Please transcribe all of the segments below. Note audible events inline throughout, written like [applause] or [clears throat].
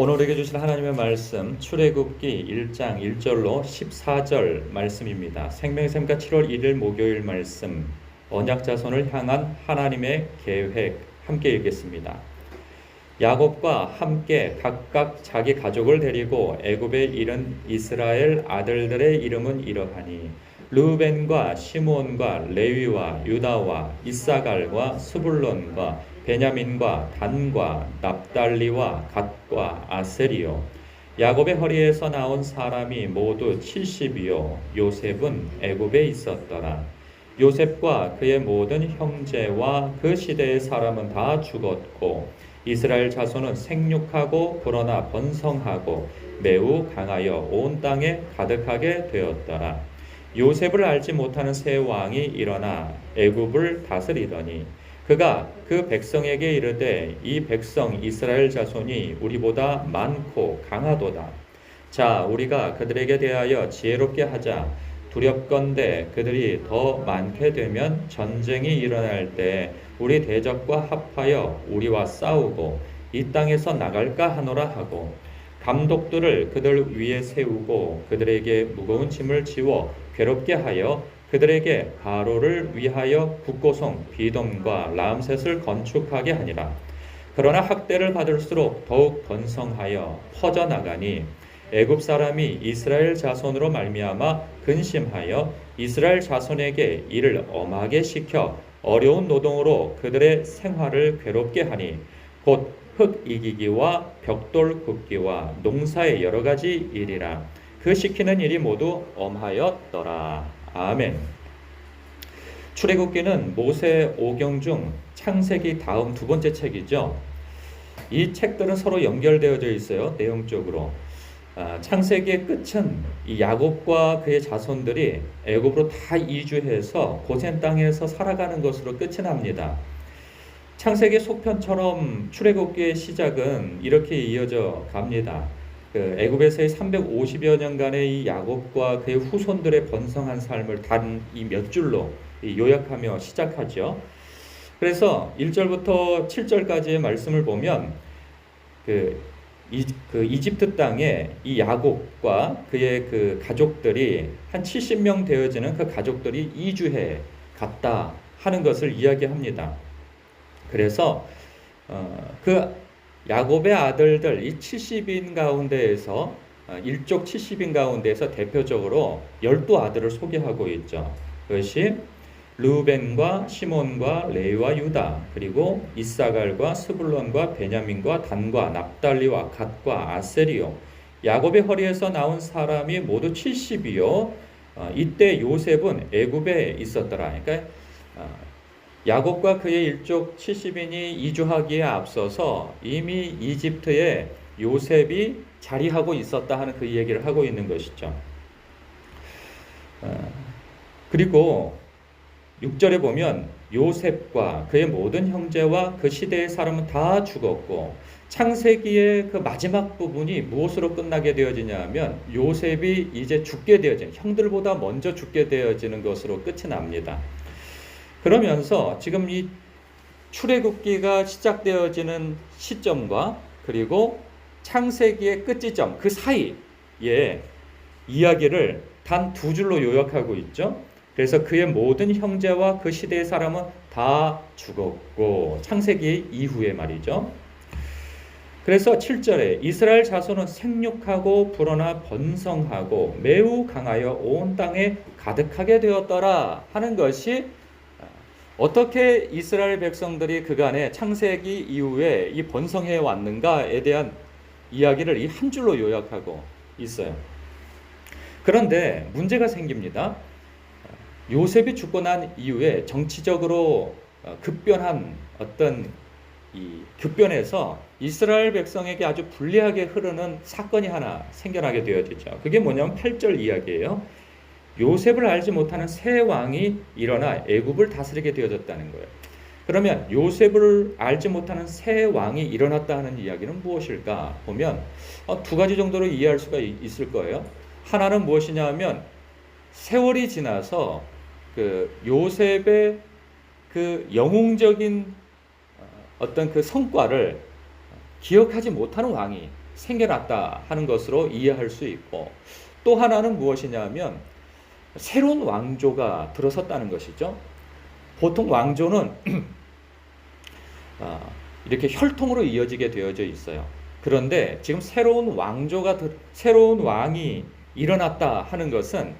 오늘 우리에게 주신 하나님의 말씀 출애굽기 1장 1절로 14절 말씀입니다. 생명샘과 7월 1일 목요일 말씀 언약 자손을 향한 하나님의 계획 함께 읽겠습니다. 야곱과 함께 각각 자기 가족을 데리고 애굽에 이른 이스라엘 아들들의 이름은 이러하니 르벤과 시몬과 레위와 유다와 이사갈과 스불론과 베냐민과 단과 납달리와 갓과 아셀이요. 야곱의 허리에서 나온 사람이 모두 70이요. 요셉은 애굽에 있었더라. 요셉과 그의 모든 형제와 그 시대의 사람은 다 죽었고 이스라엘 자손은 생육하고 불어나 번성하고 매우 강하여 온 땅에 가득하게 되었더라. 요셉을 알지 못하는 새 왕이 일어나 애굽을 다스리더니 그가 그 백성에게 이르되 이 백성 이스라엘 자손이 우리보다 많고 강하도다. 자, 우리가 그들에게 대하여 지혜롭게 하자. 두렵건대 그들이 더 많게 되면 전쟁이 일어날 때 우리 대적과 합하여 우리와 싸우고 이 땅에서 나갈까 하노라 하고 감독들을 그들 위에 세우고 그들에게 무거운 짐을 지워 괴롭게 하여 그들에게 바로를 위하여 국고성 비돔과 람셋을 건축하게 하니라. 그러나 학대를 받을수록 더욱 번성하여 퍼져 나가니 애굽 사람이 이스라엘 자손으로 말미암아 근심하여 이스라엘 자손에게 이를 엄하게 시켜 어려운 노동으로 그들의 생활을 괴롭게 하니 곧 흙 이기기와 벽돌 굽기와 농사의 여러 가지 일이라 그 시키는 일이 모두 엄하였더라. 아멘. 출애굽기는 모세 오경 중 창세기 다음 두 번째 책이죠. 이 책들은 서로 연결되어져 있어요. 내용적으로. 아, 창세기의 끝은 이 야곱과 그의 자손들이 애굽으로 다 이주해서 고센 땅에서 살아가는 것으로 끝이 납니다. 창세기 속편처럼 출애굽기의 시작은 이렇게 이어져 갑니다. 그 애굽에서의 350여 년간의 이 야곱과 그의 후손들의 번성한 삶을 단 이 몇 줄로 요약하며 시작하죠. 그래서 1절부터 7절까지의 말씀을 보면 그, 이, 그 이집트 땅에 이 야곱과 그의 그 가족들이 한 70명 되어지는 그 가족들이 이주해 갔다 하는 것을 이야기합니다. 그래서 어, 그 야곱의 아들들 이 70인 가운데에서 어, 일족 70인 가운데에서 대표적으로 열두 아들을 소개하고 있죠. 그것이 르벤과 시몬과 레위와 유다 그리고 이사갈과 스불론과 베냐민과 단과 납달리와 갓과 아셀이요 야곱의 허리에서 나온 사람이 모두 70이요 어, 이때 요셉은 애굽에 있었더라. 그러니까 어, 야곱과 그의 일족 70인이 이주하기에 앞서서 이미 이집트에 요셉이 자리하고 있었다 하는 그 얘기를 하고 있는 것이죠. 그리고 6절에 보면 요셉과 그의 모든 형제와 그 시대의 사람은 다 죽었고 창세기의 그 마지막 부분이 무엇으로 끝나게 되어지냐 하면 요셉이 이제 죽게 되어지는 형들보다 먼저 죽게 되어지는 것으로 끝이 납니다. 그러면서 지금 이 출애굽기가 시작되어지는 시점과 그리고 창세기의 끝지점 그 사이에 이야기를 단 두 줄로 요약하고 있죠. 그래서 그의 모든 형제와 그 시대의 사람은 다 죽었고 창세기 이후에 말이죠. 그래서 7절에 이스라엘 자손은 생육하고 불어나 번성하고 매우 강하여 온 땅에 가득하게 되었더라 하는 것이 어떻게 이스라엘 백성들이 그간의 창세기 이후에 이 번성해 왔는가에 대한 이야기를 이 한 줄로 요약하고 있어요. 그런데 문제가 생깁니다. 요셉이 죽고 난 이후에 정치적으로 어, 급변한 어떤 이 급변에서 이스라엘 백성에게 아주 불리하게 흐르는 사건이 하나 생겨나게 되어지죠. 그게 뭐냐면 8절 이야기예요. 요셉을 알지 못하는 새 왕이 일어나 애굽을 다스리게 되어졌다는 거예요. 그러면 요셉을 알지 못하는 새 왕이 일어났다는 이야기는 무엇일까 보면 어, 두 가지 정도로 이해할 수가 있을 거예요. 하나는 무엇이냐 하면 세월이 지나서 그 요셉의 그 영웅적인 어, 어떤 그 성과를 기억하지 못하는 왕이 생겨났다 하는 것으로 이해할 수 있고 또 하나는 무엇이냐면 새로운 왕조가 들어섰다는 것이죠. 보통 왕조는 [clears throat] 아, 이렇게 혈통으로 이어지게 되어져 있어요. 그런데 지금 새로운 왕조가 들- 새로운 왕이 일어났다 하는 것은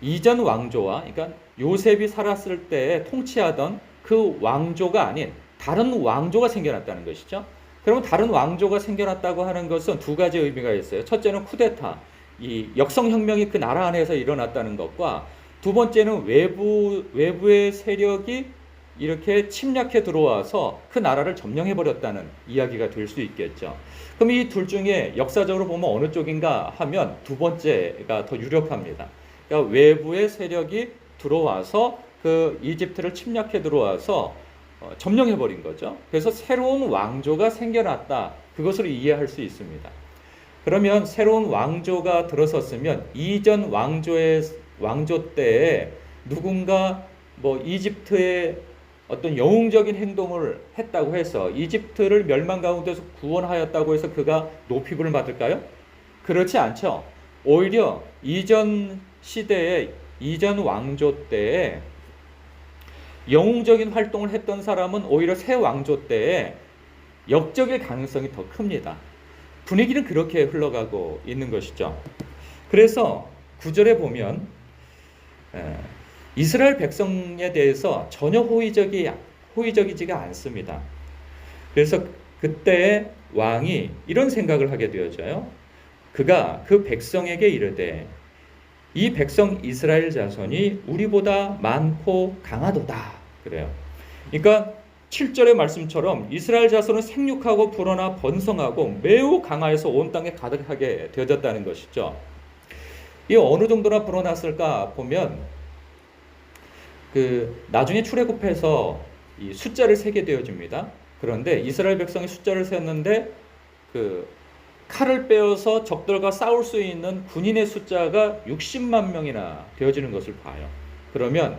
이전 왕조와 그러니까 요셉이 살았을 때 통치하던 그 왕조가 아닌 다른 왕조가 생겨났다는 것이죠. 그러면 다른 왕조가 생겨났다고 하는 것은 두 가지 의미가 있어요. 첫째는 쿠데타, 이 역성혁명이 그 나라 안에서 일어났다는 것과 두 번째는 외부 외부의 세력이 이렇게 침략해 들어와서 그 나라를 점령해 버렸다는 이야기가 될 수 있겠죠. 그럼 이 둘 중에 역사적으로 보면 어느 쪽인가 하면 두 번째가 더 유력합니다. 그러니까 외부의 세력이 들어와서 그 이집트를 침략해 들어와서 어, 점령해 버린 거죠. 그래서 새로운 왕조가 생겨났다. 그것을 이해할 수 있습니다. 그러면 새로운 왕조가 들어섰으면 이전 왕조의 왕조 때에 누군가 뭐 이집트의 어떤 영웅적인 행동을 했다고 해서 이집트를 멸망 가운데서 구원하였다고 해서 그가 높이부를 받을까요? 그렇지 않죠. 오히려 이전 시대에 이전 왕조 때에 영웅적인 활동을 했던 사람은 오히려 새 왕조 때에 역적일 가능성이 더 큽니다. 분위기는 그렇게 흘러가고 있는 것이죠. 그래서 구절에 보면 에, 이스라엘 백성에 대해서 전혀 호의적이 호의적이지가 않습니다. 그래서 그때 왕이 이런 생각을 하게 되어져요. 그가 그 백성에게 이르되 이 백성 이스라엘 자손이 우리보다 많고 강하도다. 그래요. 그러니까 7절의 말씀처럼 이스라엘 자손은 생육하고 불어나 번성하고 매우 강하여서 온 땅에 가득하게 되어졌다는 것이죠. 이 어느 정도나 불어났을까 보면 그 나중에 출애굽해서 이 숫자를 세게 되어집니다. 그런데 이스라엘 백성이 숫자를 셌는데 그 칼을 빼어서 적들과 싸울 수 있는 군인의 숫자가 60만 명이나 되어지는 것을 봐요. 그러면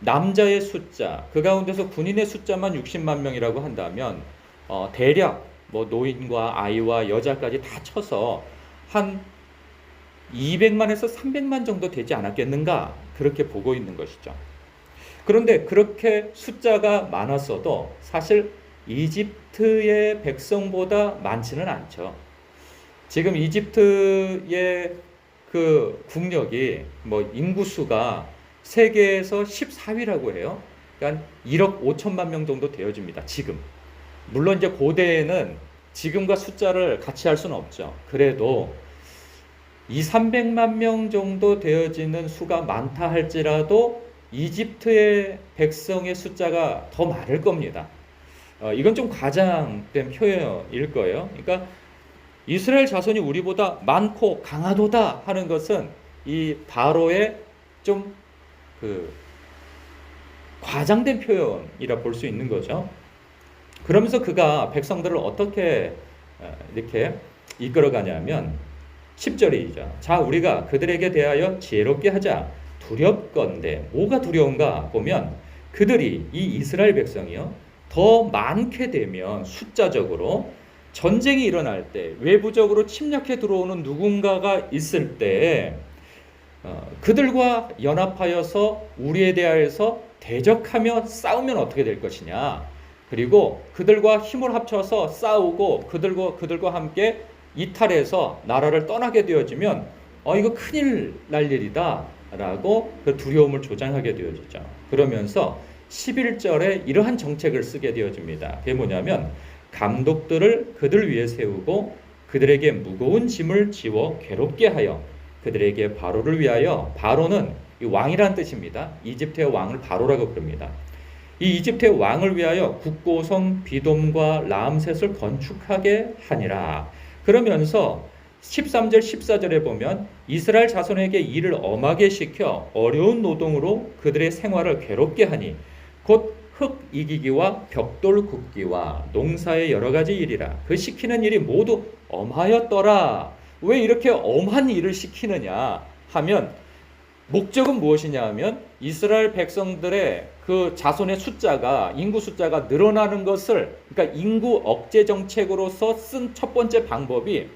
남자의 숫자, 그 가운데서 군인의 숫자만 60만 명이라고 한다면 어, 대략 뭐 노인과 아이와 여자까지 다 쳐서 한 200만에서 300만 정도 되지 않았겠는가 그렇게 보고 있는 것이죠. 그런데 그렇게 숫자가 많았어도 사실 이집트의 백성보다 많지는 않죠. 지금 이집트의 그 국력이 뭐 인구수가 세계에서 14위라고 해요. 그러니까 1억 5천만 명 정도 되어집니다. 지금. 물론 이제 고대에는 지금과 숫자를 같이 할 수는 없죠. 그래도 2, 300만 명 정도 되어지는 수가 많다 할지라도 이집트의 백성의 숫자가 더 많을 겁니다. 어, 이건 좀 과장된 표현일 거예요. 그러니까 이스라엘 자손이 우리보다 많고 강하도다 하는 것은 이 바로의 좀 그 과장된 표현이라 볼 수 있는 거죠. 그러면서 그가 백성들을 어떻게 어, 이렇게 이끌어가냐면 10절이죠. 자, 우리가 그들에게 대하여 지혜롭게 하자. 두렵건대 뭐가 두려운가 보면 그들이 이 이스라엘 백성이요 더 많게 되면 숫자적으로 전쟁이 일어날 때 외부적으로 침략해 들어오는 누군가가 있을 때 어, 그들과 연합하여서 우리에 대하여서 대적하며 싸우면 어떻게 될 것이냐 그리고 그들과 힘을 합쳐서 싸우고 그들과 그들과 함께 이탈해서 나라를 떠나게 되어지면 어 이거 큰일 날 일이다 라고 그 두려움을 조장하게 되어지죠. 그러면서 11절에 이러한 정책을 쓰게 되어집니다. 그게 뭐냐면 감독들을 그들 위에 세우고 그들에게 무거운 짐을 지워 괴롭게 하여 그들에게 바로를 위하여 바로는 이 왕이란 뜻입니다. 이집트의 왕을 바로라고 부릅니다. 이 이집트의 왕을 위하여 국고성 비돔과 라암셋을 건축하게 하니라. 그러면서 13절 14절에 보면 이스라엘 자손에게 일을 엄하게 시켜 어려운 노동으로 그들의 생활을 괴롭게 하니 곧 흙 이기기와 벽돌 굽기와 농사의 여러 가지 일이라 그 시키는 일이 모두 엄하였더라 왜 이렇게 엄한 일을 시키느냐 하면 목적은 무엇이냐 하면 이스라엘 백성들의 그 자손의 숫자가 인구 숫자가 늘어나는 것을 그러니까 인구 억제 정책으로서 쓴 첫 번째 방법이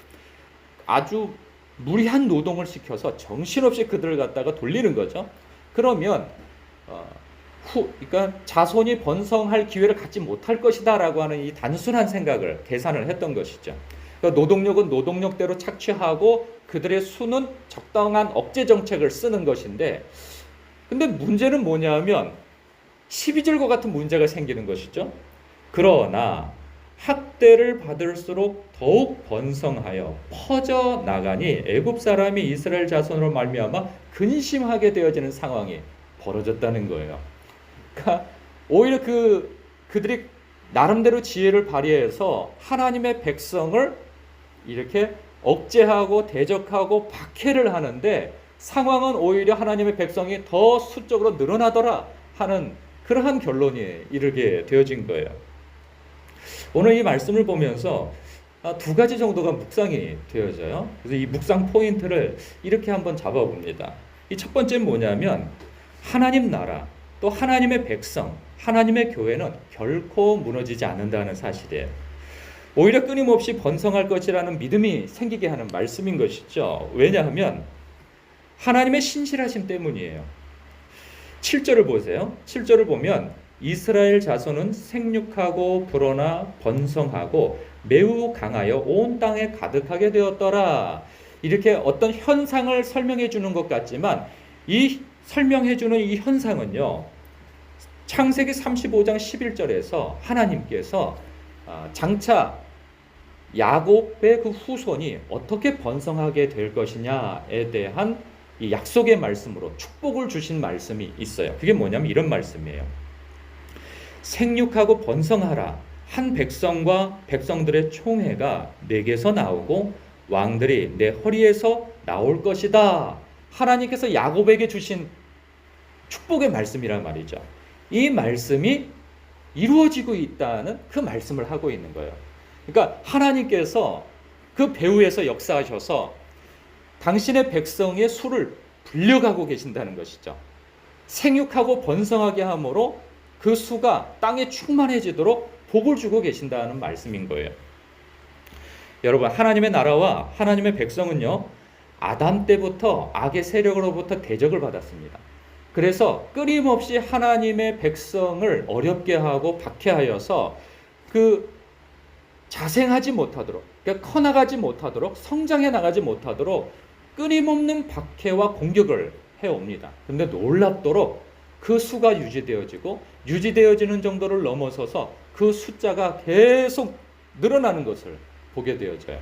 아주 무리한 노동을 시켜서 정신없이 그들을 갖다가 돌리는 거죠. 그러면 어, 후, 그러니까 자손이 번성할 기회를 갖지 못할 것이다라고 하는 이 단순한 생각을 계산을 했던 것이죠. 그러니까 노동력은 노동력대로 착취하고 그들의 수는 적당한 억제 정책을 쓰는 것인데, 근데 문제는 뭐냐면 12절과 같은 문제가 생기는 것이죠. 그러나 학대를 받을수록 더욱 번성하여 퍼져 나가니 애굽 사람이 이스라엘 자손으로 말미암아 근심하게 되어지는 상황이 벌어졌다는 거예요. 그러니까 오히려 그 그들이 나름대로 지혜를 발휘해서 하나님의 백성을 이렇게 억제하고 대적하고 박해를 하는데 상황은 오히려 하나님의 백성이 더 수적으로 늘어나더라 하는 그러한 결론이 이르게 되어진 거예요. 오늘 이 말씀을 보면서 아, 두 가지 정도가 묵상이 되어져요. 그래서 이 묵상 포인트를 이렇게 한번 잡아봅니다. 이 첫 번째는 뭐냐면 하나님 나라 또 하나님의 백성, 하나님의 교회는 결코 무너지지 않는다는 사실이에요. 오히려 끊임없이 번성할 것이라는 믿음이 생기게 하는 말씀인 것이죠. 왜냐하면 하나님의 신실하심 때문이에요. 7절을 보세요. 7절을 보면 이스라엘 자손은 생육하고 불어나 번성하고 매우 강하여 온 땅에 가득하게 되었더라. 이렇게 어떤 현상을 설명해 주는 것 같지만 이 설명해 주는 이 현상은요. 창세기 35장 11절에서 하나님께서 아, 장차 야곱의 그 후손이 어떻게 번성하게 될 것이냐에 대한 이 약속의 말씀으로 축복을 주신 말씀이 있어요. 그게 뭐냐면 이런 말씀이에요. 생육하고 번성하라. 한 백성과 백성들의 총회가 내게서 나오고 왕들이 내 허리에서 나올 것이다. 하나님께서 야곱에게 주신 축복의 말씀이란 말이죠. 이 말씀이 이루어지고 있다는 그 말씀을 하고 있는 거예요. 그러니까 하나님께서 그 배후에서 역사하셔서 당신의 백성의 수를 불려가고 계신다는 것이죠. 생육하고 번성하게 함으로 그 수가 땅에 충만해지도록 복을 주고 계신다는 말씀인 거예요. 여러분, 하나님의 나라와 하나님의 백성은요, 아담 때부터 악의 세력으로부터 대적을 받았습니다. 그래서 끊임없이 하나님의 백성을 어렵게 하고 박해하여서 그 자생하지 못하도록, 그러니까 커나가지 못하도록, 성장해 나가지 못하도록 끊임없는 박해와 공격을 해옵니다. 근데 놀랍도록 그 수가 유지되어지고 유지되어지는 정도를 넘어서서 그 숫자가 계속 늘어나는 것을 보게 되어져요.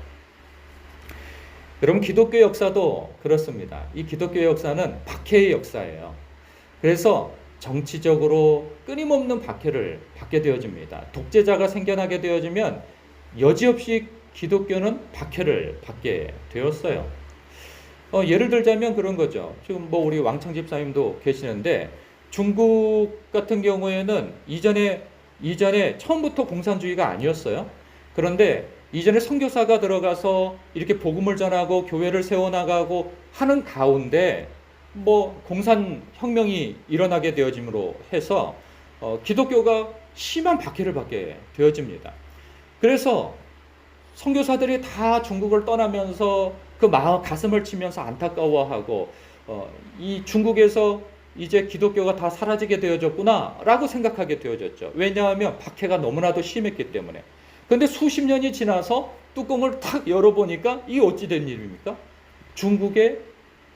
여러분 기독교 역사도 그렇습니다. 이 기독교 역사는 박해의 역사예요. 그래서 정치적으로 끊임없는 박해를 받게 되어집니다. 독재자가 생겨나게 되어지면 여지없이 기독교는 박해를 받게 되었어요. 어, 예를 들자면 그런 거죠. 지금 뭐 우리 왕창 집사님도 계시는데 중국 같은 경우에는 이전에 이전에 처음부터 공산주의가 아니었어요. 그런데 이전에 선교사가 들어가서 이렇게 복음을 전하고 교회를 세워 나가고 하는 가운데 뭐 공산 혁명이 일어나게 되어짐으로 해서 어, 기독교가 심한 박해를 받게 되어집니다. 그래서 선교사들이 다 중국을 떠나면서 그 마음 가슴을 치면서 안타까워하고 어, 이 중국에서 이제 기독교가 다 사라지게 되어졌구나라고 생각하게 되어졌죠. 왜냐하면 박해가 너무나도 심했기 때문에. 근데 수십 년이 지나서 뚜껑을 탁 열어보니까 이게 어찌 된 일입니까? 중국의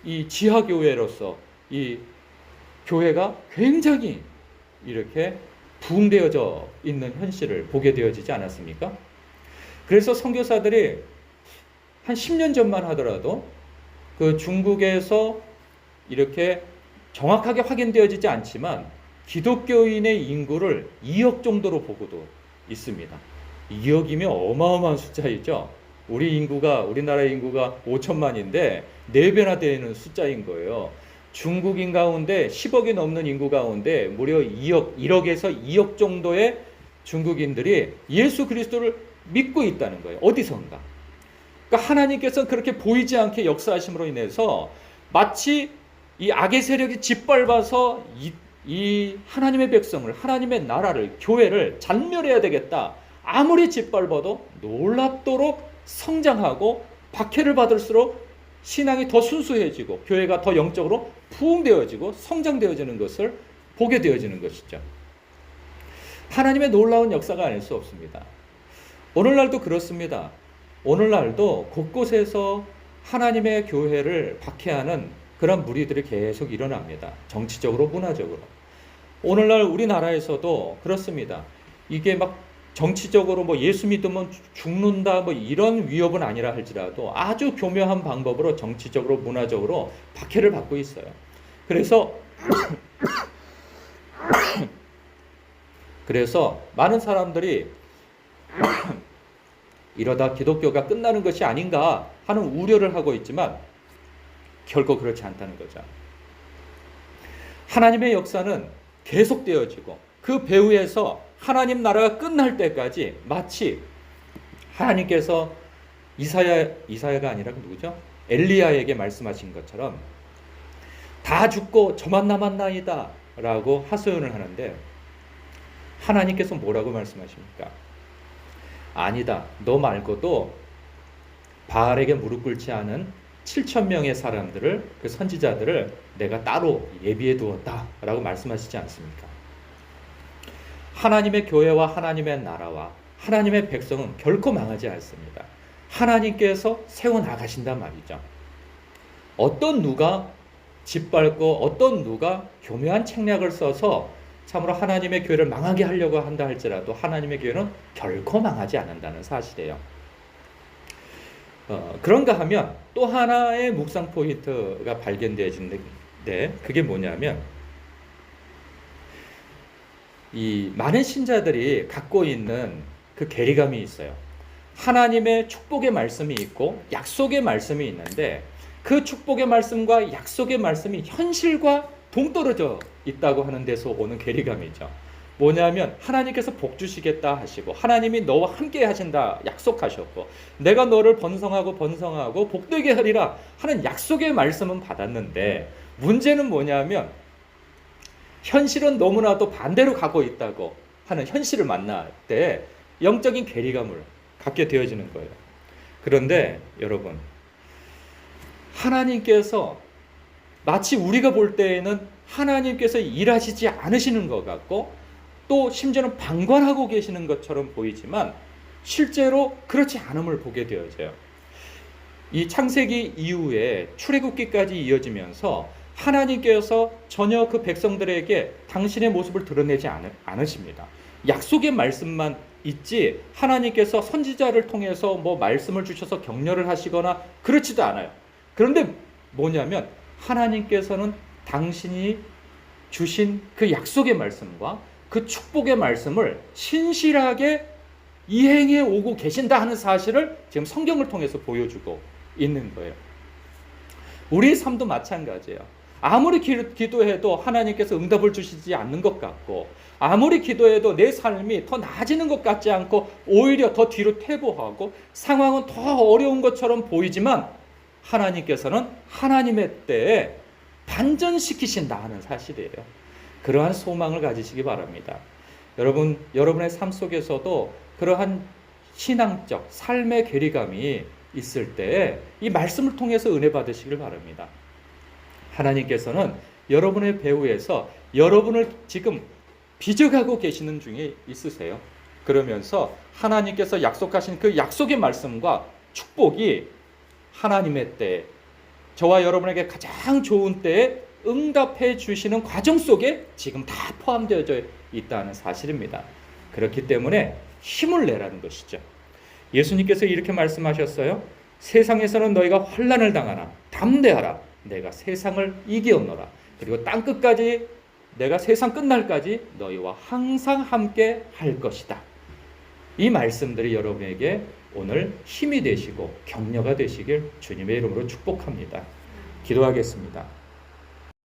이 지하교회로서 이 교회가 굉장히 이렇게 부흥되어져 있는 현실을 보게 되어지지 않았습니까? 그래서 선교사들이 한 10년 전만 하더라도 그 중국에서 이렇게 정확하게 확인되어지지 않지만 기독교인의 인구를 2억 정도로 보고도 있습니다. 2억이면 어마어마한 숫자이죠. 우리 인구가 우리나라 인구가 5천만인데 4배나 되는 숫자인 거예요. 중국인 가운데 10억이 넘는 인구 가운데 무려 2억, 1억에서 2억 정도의 중국인들이 예수 그리스도를 믿고 있다는 거예요. 어디선가. 그러니까 하나님께서 그렇게 보이지 않게 역사하심으로 인해서 마치 이 악의 세력이 짓밟아서 이, 이 하나님의 백성을, 하나님의 나라를, 교회를 잔멸해야 되겠다. 아무리 짓밟아도 놀랍도록 성장하고 박해를 받을수록 신앙이 더 순수해지고 교회가 더 영적으로 부흥되어지고 성장되어지는 것을 보게 되어지는 것이죠. 하나님의 놀라운 역사가 아닐 수 없습니다. 오늘날도 그렇습니다. 오늘날도 곳곳에서 하나님의 교회를 박해하는 그런 무리들이 계속 일어납니다. 정치적으로, 문화적으로. 오늘날 우리나라에서도 그렇습니다. 이게 막 정치적으로 뭐 예수 믿으면 죽는다 뭐 이런 위협은 아니라 할지라도 아주 교묘한 방법으로 정치적으로 문화적으로 박해를 받고 있어요. 그래서 [coughs] 그래서 많은 사람들이 [coughs] 이러다 기독교가 끝나는 것이 아닌가 하는 우려를 하고 있지만 결코 그렇지 않다는 거죠. 하나님의 역사는 계속되어지고 그 배후에서 하나님 나라가 끝날 때까지 마치 하나님께서 이사야 이사야가 아니라 누구죠? 엘리야에게 말씀하신 것처럼 다 죽고 저만 남았나이다라고 하소연을 하는데 하나님께서 뭐라고 말씀하십니까? 아니다. 너 말고도 바알에게 무릎 꿇지 않은 7천 명의 사람들을 그 선지자들을 내가 따로 예비해 두었다라고 말씀하시지 않습니까? 하나님의 교회와 하나님의 나라와 하나님의 백성은 결코 망하지 않습니다. 하나님께서 세워 나가신단 말이죠. 어떤 누가 짓밟고 어떤 누가 교묘한 책략을 써서 참으로 하나님의 교회를 망하게 하려고 한다 할지라도 하나님의 교회는 결코 망하지 않는다는 사실이에요. 어, 그런가 하면 또 하나의 묵상 포인트가 발견되어지는데 그게 뭐냐면 이 많은 신자들이 갖고 있는 그 괴리감이 있어요. 하나님의 축복의 말씀이 있고 약속의 말씀이 있는데 그 축복의 말씀과 약속의 말씀이 현실과 동떨어져 있다고 하는 데서 오는 괴리감이죠. 뭐냐면 하나님께서 복 주시겠다 하시고 하나님이 너와 함께 하신다 약속하셨고 내가 너를 번성하고 번성하고 복되게 하리라 하는 약속의 말씀은 받았는데 문제는 뭐냐면 현실은 너무나도 반대로 가고 있다고 하는 현실을 만날 때 영적인 괴리감을 갖게 되어지는 거예요. 그런데 여러분 하나님께서 마치 우리가 볼 때에는 하나님께서 일하시지 않으시는 것 같고 또 심지어는 방관하고 계시는 것처럼 보이지만 실제로 그렇지 않음을 보게 되어져요. 이 창세기 이후에 출애굽기까지 이어지면서 하나님께서 전혀 그 백성들에게 당신의 모습을 드러내지 않으십니다. 약속의 말씀만 있지 하나님께서 선지자를 통해서 뭐 말씀을 주셔서 격려를 하시거나 그렇지도 않아요. 그런데 뭐냐면 하나님께서는 당신이 주신 그 약속의 말씀과 그 축복의 말씀을 신실하게 이행해 오고 계신다 하는 사실을 지금 성경을 통해서 보여주고 있는 거예요. 우리 삶도 마찬가지예요. 아무리 기도해도 하나님께서 응답을 주시지 않는 것 같고, 아무리 기도해도 내 삶이 더 나아지는 것 같지 않고, 오히려 더 뒤로 퇴보하고, 상황은 더 어려운 것처럼 보이지만, 하나님께서는 하나님의 때에 반전시키신다 하는 사실이에요. 그러한 소망을 가지시기 바랍니다. 여러분, 여러분의 삶 속에서도 그러한 신앙적 삶의 괴리감이 있을 때 이 말씀을 통해서 은혜 받으시길 바랍니다. 하나님께서는 여러분의 배후에서 여러분을 지금 빚어가고 계시는 중에 있으세요. 그러면서 하나님께서 약속하신 그 약속의 말씀과 축복이 하나님의 때, 저와 여러분에게 가장 좋은 때에 응답해 주시는 과정 속에 지금 다 포함되어져 있다는 사실입니다. 그렇기 때문에 힘을 내라는 것이죠. 예수님께서 이렇게 말씀하셨어요. 세상에서는 너희가 환란을 당하나 담대하라. 내가 세상을 이기었노라. 그리고 땅 끝까지 내가 세상 끝날까지 너희와 항상 함께 할 것이다. 이 말씀들이 여러분에게 오늘 힘이 되시고 격려가 되시길 주님의 이름으로 축복합니다. 기도하겠습니다.